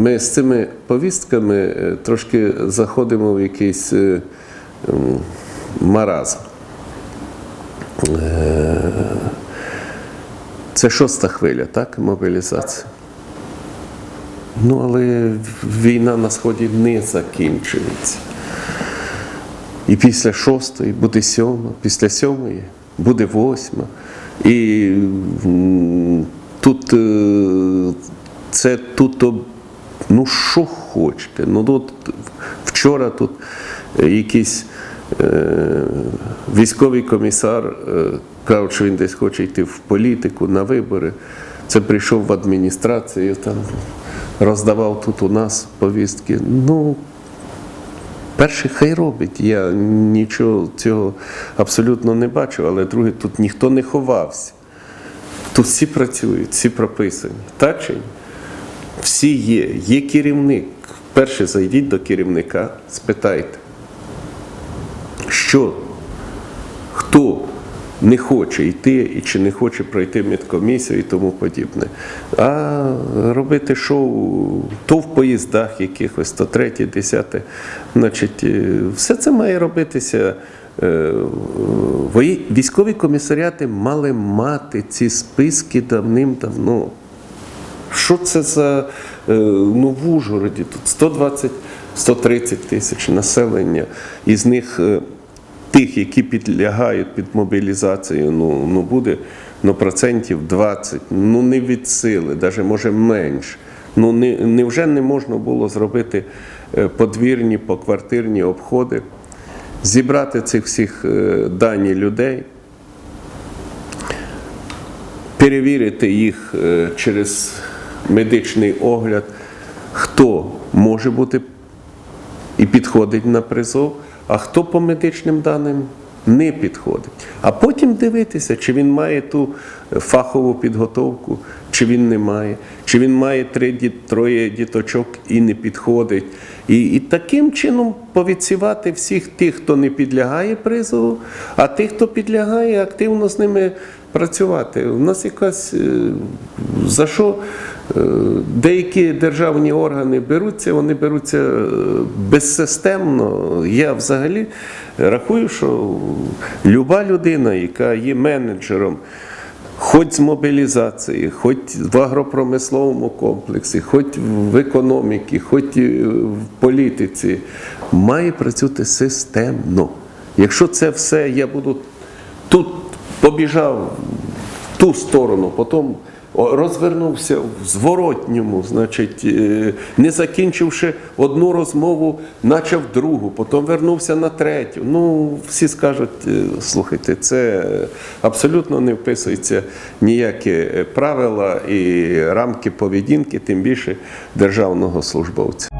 ми з цими повістками е, трошки заходимо в якийсь е, маразм. Е, Це шоста хвиля, так, мобілізація. Ну, але війна на сході не закінчується. І після шостої буде сьома, після сьомої буде восьма. І тут це тут, ну що хочете. Ну тут вчора тут якийсь е, військовий комісар е, казав, що він десь хоче йти в політику на вибори. Це прийшов в адміністрацію, там роздавав тут у нас повістки. Ну, Перше, хай робить. Я нічого цього абсолютно не бачу, але друге, тут ніхто не ховався. Тут всі працюють, всі прописані. Так чи ні? Всі є. Є керівник. Перше зайдіть до керівника, спитайте, що, хто не хоче йти і чи не хоче пройти медкомісію і тому подібне. А робити шоу то в поїздах якихось, то третє, десяте. Значить, е, все це має робитися. е, Військові комісаріати мали мати ці списки давним-давно. Що це за е, ну, в Ужгороді? Тут 120-130 тисяч населення, із них е, тих, які підлягають під мобілізацію, ну, ну буде ну, процентів 20, ну не від сили, навіть може менше. Ну не, невже не можна було зробити е, подвірні, поквартирні обходи, зібрати цих всіх дані людей, перевірити їх через медичний огляд, хто може бути і підходить на призов, а хто по медичним даним не підходить. А потім дивитися, чи він має ту фахову підготовку, чи він не має, чи він має три, троє діточок і не підходить. І, і таким чином повідсівати всіх тих, хто не підлягає призову, а тих, хто підлягає, активно з ними працювати. У нас якась е, за що е, деякі державні органи беруться, вони беруться е, безсистемно. Я взагалі рахую, що люба людина, яка є менеджером. Хоч з мобілізації, хоч в агропромисловому комплексі, хоч в економіці, хоч в політиці, має працювати системно. Якщо це все я буду тут побіжав в ту сторону, потім розвернувся в зворотньому, значить, е, не закінчивши одну розмову, почав другу, потім вернувся на третю. Ну, всі скажуть, е, слухайте, це абсолютно не вписується ніякі е, правила і рамки поведінки, тим більше державного службовця.